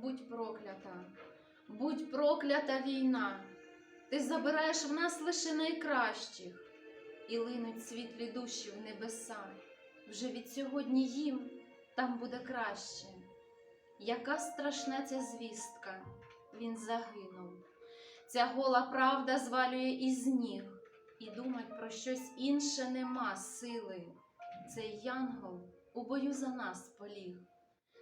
будь проклята, будь проклята війна. Ти забираєш в нас лише найкращих, і линуть світлі душі в небеса. Вже від сьогодні їм там буде краще. Яка страшна ця звістка, він загинув. Ця гола правда звалює із ніг, і думать про щось інше нема сили. Цей янгол у бою за нас поліг.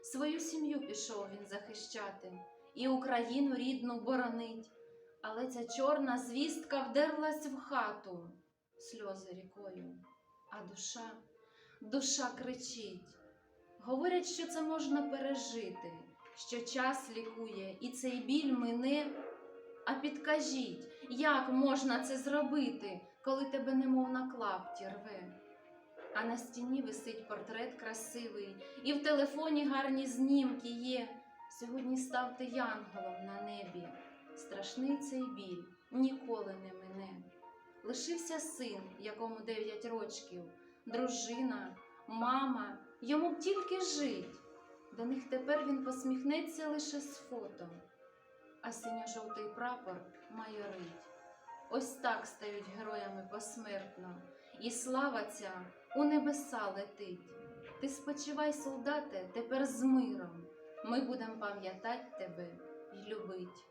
Свою сім'ю пішов він захищати, і Україну рідну боронить. Але ця чорна звістка вдерлась в хату, сльози рікою, а душа, душа кричить. Говорять, що це можна пережити, що час лікує, і цей біль мине. А підкажіть, як можна це зробити, коли тебе немов на клапті рве? А на стіні висить портрет красивий, і в телефоні гарні знімки є. Сьогодні став ти янголом на небі. Страшний цей біль ніколи не мине. Лишився син, якому дев'ять рочків, дружина, мама, йому б тільки жить. До них тепер він посміхнеться лише з фото, а синьо-жовтий прапор майорить. Ось так стають героями посмертно, і слава ця у небеса летить. Ти спочивай, солдате, тепер з миром. Ми будемо пам'ятати тебе й любить.